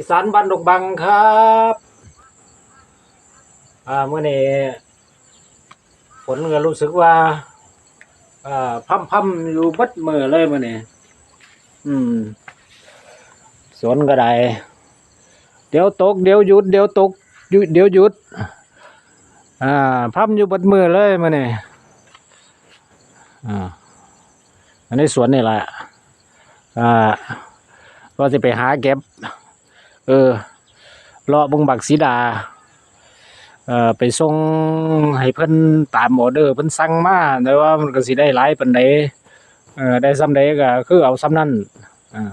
อีสานบ้านดงบังครับอ่าเมื่อนี้ฝนก็รู้สึกว่าอ่าพั่มพั่มอยู่บัดมือเลยเมื่อนี้อืมสวนก็ได้เดี๋ยวตก เดี๋ยวหยุด เดี๋ยวตกหยุดเดี๋ยวหยุด อ่าพั่มอยู่บัดมือเลยเมื่อนี้อ่าอันนี้สวนนี่แหละอ่าก็จะไปหาเก็บ เออเลาะบึงบักสีดาเอ่อไปส่งให้เพิ่นตามออเดอร์เพิ่นสั่งมาแต่ว่ามันก็สิได้หลายปานใดเอ่อได้ซ้ำใดก็คือเอาซ้ำนั้นอ่า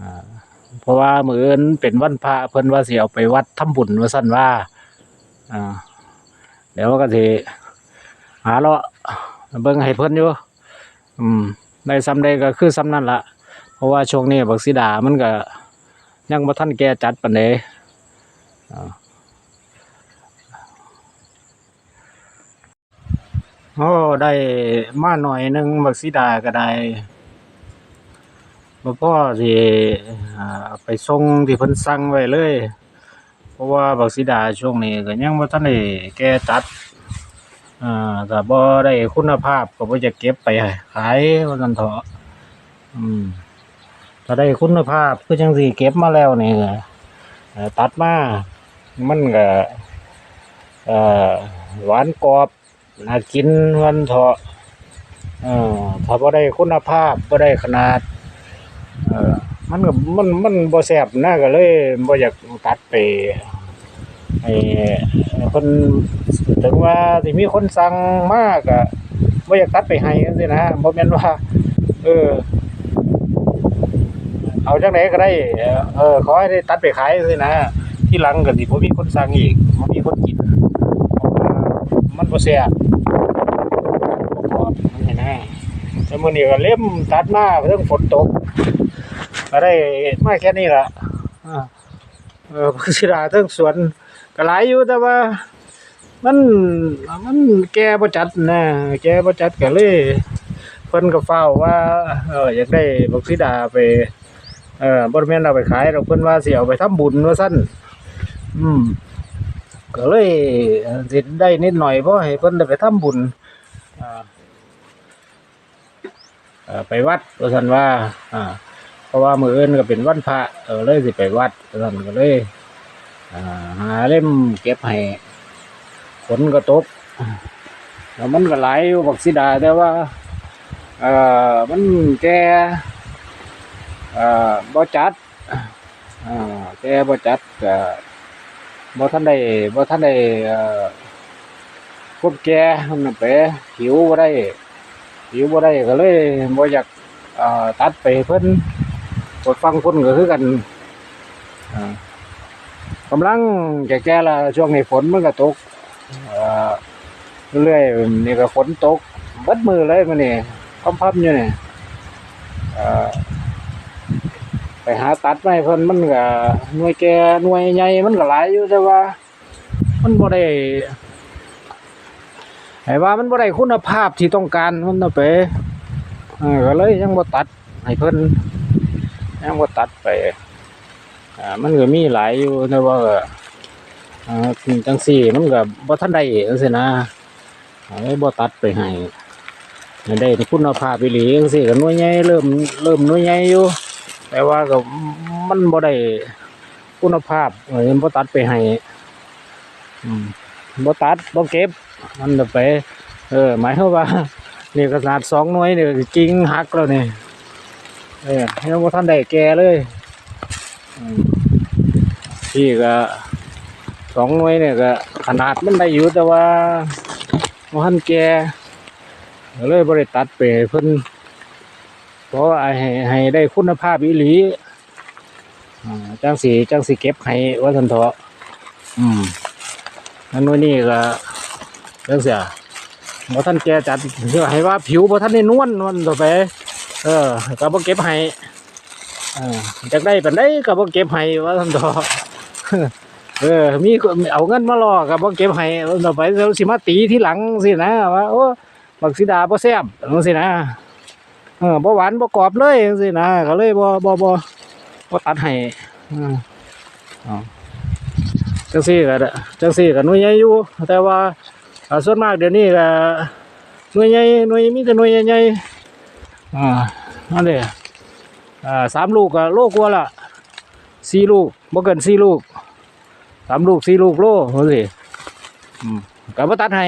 อ่าเพราะว่ามื้ออื่นเป็นวันพระเพิ่นว่าสิเอาไปวัดทำบุญว่าซั่นว่าอ่าเดี๋ยวก็สิหาเลาะเบิ่งให้เพิ่นอยู่อืมได้ซ้ำใดก็คือซ้ำนั้นละเพราะว่าช่วงนี้บักสีดามันก็ ยังบ่ทันแก่จัดปานใดอ่าโอ้ได้มาหน่อยหนึงบักสีดาก็ได้บ่พ่อสิไปส่งที่เพิ่นสั่งไว้เลย เพราะว่าบักสีดาช่วงนี้ก็ยังบ่ทันได้แก่จัดอ่าก็บ่ได้คุณภาพก็บ่จะเก็บไปขายว่าซั่นเถาะอืม ถ้าได้คุณภาพคือจังสี่เก็บมาแล้วเนี่ก็เอ่อตัดมา มันก็หวานกรอบน่ากินวันเถาะเอ่อถ้าบ่ได้คุณภาพบ่ได้ขนาดมันก็มันมันบ่แซ่บนะก็เลยบ่อยากตัดไปให้เพิ่นถึงว่าสิมีคนสั่งมากก็บ่อยากตัดไปให้จังซี่นะบ่แม่นว่า เออ เอาจังไหนก็ได้ เออขอให้ได้ตัดไปขายเลยนะ ที่หลังก็สิบ่มีคนสั่งอีกบ่มีคนกิน มันบ่แซ่บบ่กรอบมันเห็นนะแต่มื้อนี้ก็เล่มตัดมาเรื่องฝนตกก็ได้มาแค่นี้ล่ะเออพักศิลาเทิงสวนก็หลายอยู่แต่ว่า มันมันแก่บ่จัดนะแก่บ่จัดก็เลยเพิ่นก็เฝ้าว่า เอออยากได้บักสีดาไป เออบ่แม่นเอาไปขายดอกเพิ่นว่าสิเอาไปทำบุญว่าซั่นอืมก็เลยสิได้นิดหน่อยเพราะให้เพิ่นได้ไปทำบุญอ่าไปวัดว่าซั่นว่า อ่า เพราะว่ามื้ออื่นก็เป็นวันพระเออเลยสิไปวัดว่าซั่นก็เลยอ่าหาเล่มเก็บให้ฝนก็ตกแล้วมันก็หลอยู่บักสิดาแต่ว่า เออมันแก่ อ่อบ่จัดอ่าแต่บ่จัดก็บ่ทันได้บ่ทันได้เอ่อคนแก่มันน่ะไปหิวบ่ได้หิวบ่ได้ก็เลยบ่อยากอ่อตัดไปเพิ่นกดฟังเพิ่นก็คือกันอ่ากำลังแก่ๆล่ะช่วงนี้ฝนมันก็ตกเรื่อยๆนี่ก็ฝนตกบิดมือเลยมื้อนี้พับๆอยู่นี่ ไปหาตัดไม้เพิ่นมันก็หน่วยแกหน่วยใหญ่มันก็หลายอยู่แต่ว่า มันบ่ได้ให้ว่ามันบ่ได้คุณภาพที่ต้องการมันน่ะไปเออก็เลยยังบ่ตัดให้เพิ่นยังบ่ตัดไปอ่ามันก็มีหลายอยู่แต่ว่าอ่าจังซี่มันก็บ่ทันได้จังซี่นะบ่ตัดไปให้ให้ได้คุณภาพอีหลีจังซี่ก็หน่วยใหญ่เริ่มเริ่มหน่วยใหญ่อยู่ แต่ว่าก็มันบ่ได้คุณภาพเออมันบ่ตัดไปให้บ่ตัดบ่เก็บ มันจะไป เออ หมายความว่านี่ขนาดสองหน่วยเนี่ก็กิ่งหักแล้วนี่เออยังบ่ทันได้แก่เลยพี่ก็สองหน่วยเนี่ยก็ขนาดมันได้อยู่แต่ว่าบ่ทันแก่เลยบ่ได้ตัดไปเพิ่น เพราให้ให้ได้คุณภาพอีหลีอ่าจังสีจังสีเก็บให้ว่าทันเถาะอืมอันนู้นนี่ก็จังเสียบ่ท่านแกจัดเพื่อให้ว่าผิวบ่ท่านได้นวลนวลต่อไป เออก็บ่เก็บให้อ่าจากได้ปานใดก็บ่เก็บให้ว่าทันเถาเออ มีเอาเงินมาล่อก็บ่เก็บให้ว่าต่อไปเดี๋ยวสิมาตีที่หลังสินะว่าโอ้บักสีดาบ่แซ่บจังซี่นะ เออบ่หวานบ่กรอบเลยจังซี่นะก็เลยบ่บ่บ่บ่ตัดให้อืมอ๋อจังซี่ก็ได้จังซี่ก็หน่วยใหญ่อยู่ แต่ว่าส่วนมากเดี๋ยวนี้ก็หน่วยใหญ่หน่วยมีแต่หน่วยใหญ่ๆอ่านั่นเด้อ่าสามลูกก็โลกว่าละสี่ลูกบ่เกินสี่ลูกสามลูกสี่ลูกโลว่าสิอืมก็บ่ตัดให้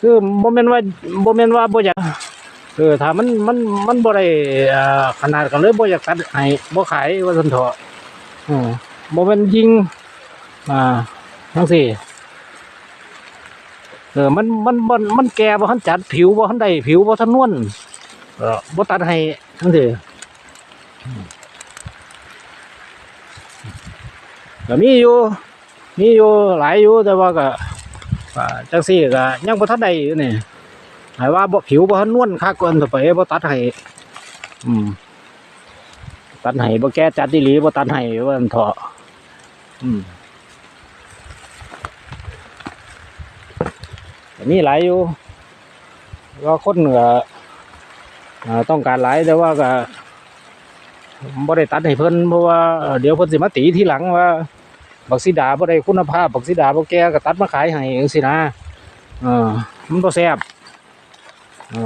คือบ่แม่นว่าบ่แม่นว่าบ่อยาก เออถ้ามันมันมันบ่ได้อ่าขนาดกันเลยบ่อยากตัดให้บ่ขายว่าซั่นเถาะอืมบ่แม่นยิงอ่าทั้งสี่เออมันมันมันมันแก่บ่ทันจัดผิวบ่ทันได้ผิวบ่ทันนวลเออบ่ตัดให้ทั้งสี่ก็มีอยู่มีอยู่หลายอยู่แต่ว่าก็จังซี่ก็ยังบ่ทันได้อยู่นี่ หมายว่าบ่ผิวบ่นนวลคักก่อนต่อไปบ่ตัดให้อืม ตัดให้บ่แก่จัดอีหลีบ่ตัดให้ว่าซั่นเถาะอืมมีหลายอยู่ว่าคนก็อ่าต้องการหลายแต่ว่าก็บ่ได้ตัดให้เพิ่นเพราะว่าเดี๋ยวเพิ่นสิมาตีทีหลังว่าบักสีดาบ่ได้คุณภาพบักสีดาบ่แก่ก็ตัดมาขายให้จังซี่นะเออมันบ่แซ่บ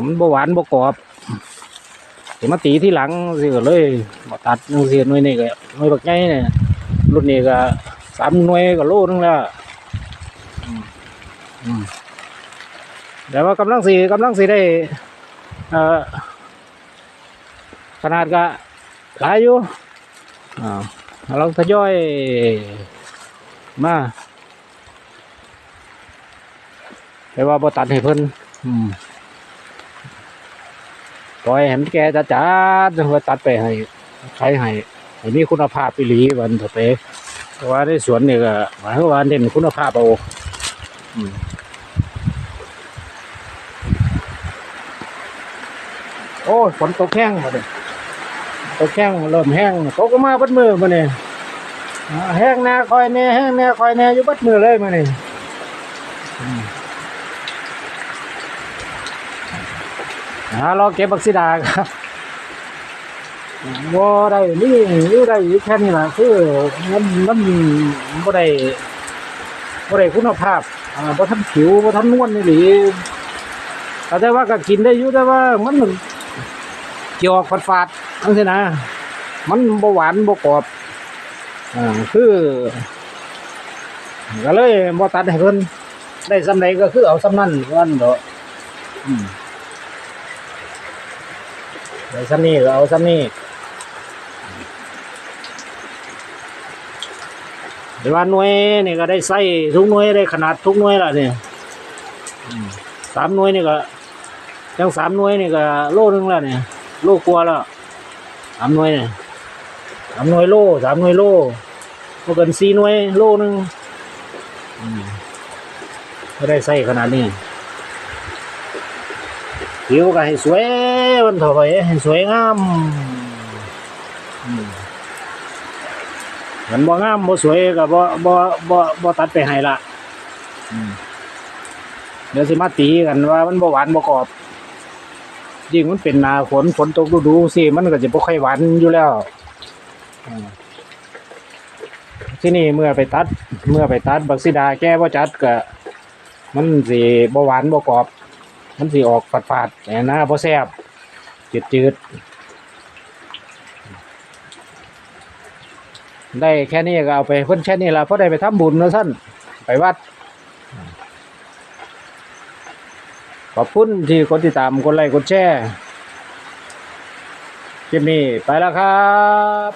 มันบ่หวานบ่กรอบสิมาตีที่หลังสิก็เลยบตัดจังซี่หน่วยนี้ก็หน่วยแบักใหญ่เนี่ยรุ่นนี้ก็สามหน่วยก็โลนึงแล้วแต่ว่ากำลังสีกำลังสีได้ขนาดก็หลายอยู่เราทยอยมาแต่ว่าบ่ตัดให้เพิ่นอืม ปล่อยให้มันแก่จัดจัดๆว่าตัดไปให้ใช้ให้ให้มีคุณภาพอีหลีวันต่อไปเพราะว่าในสวนนี่ก็หมายความว่าเน้นคุณภาพเอาอืมโอ้ฝนตกแห้งมาเลยตกแห้งเริ่มแห้งตกก็มาบัดมือมาเนี่ยแห้งแน่คอยแน่แห้งแน่คอยแน่อยู่บัดมือเลยมาเนี่ย หารอเก็บบักซิดาครับบ่ได้นี่นี่ได้แค่นี้แหละคือมันมันบ่ได้บ่ได้คุณภาพอ่าบ่ทันผิวบ่ทันนวลนี่หลีแต่ว่าก็กินได้อยู่แต่ว่ามันเกี่ยวฝาดฝาดๆนั่นสินะ มันบ่หวานบ่กรอบอ่าคือก็เลยบ่ตัดให้เพิ่นได้สำใดก็คือเอาสำนั้นวันเดอ กอืมได้สำนี้ก็เอาสำนี้เดี๋ยวว่าหน่วยนี่ก็ได้ใส่ทุกหน่วยได้ขนาดทุกหน่วยละเนี่ยอืมสามหน่วยนี่ก็จังสามหน่วยนี่ก็โลนึงแล้วเนี่ยโลกลัวแล้วสามหน่วยเนี่ยสามหน่วยโลสามหน่วยโลบ่เกินสี่หน่วยโลหนึงอืมก็ได้ใส่ขนาดนี้ ผิวก็ให้สวยมันถอะไปให้สวยงามมันบ่งามบ่สวยก็บ่บ่บ่บ่ตัดไปให้ละเดี๋ยวสิมาตีกันว่ามันบ่หวานบ่กรอบยิ่งมันเป็นนาฝนฝนตกฤดูสิมันก็จะบ่ค่อยหวานอยู่แล้วที่นี่เมื่อไปตัด เมื่อไปตัดบักซิดาแก้บ่จัดก็มันสิบ่หวานบ่กรอบ มันสิออกฝาดๆแต่หน้าบ่แซบจืดๆได้แค่นี้ก็เอาไปเพิ่นแค่นี้ละเพราะได้ไปทำบุญนะท่านไปวัด ขอบคุณที่กดติดตามกดไลค์กดแชร์คลิปนี้ไปแล้วครับ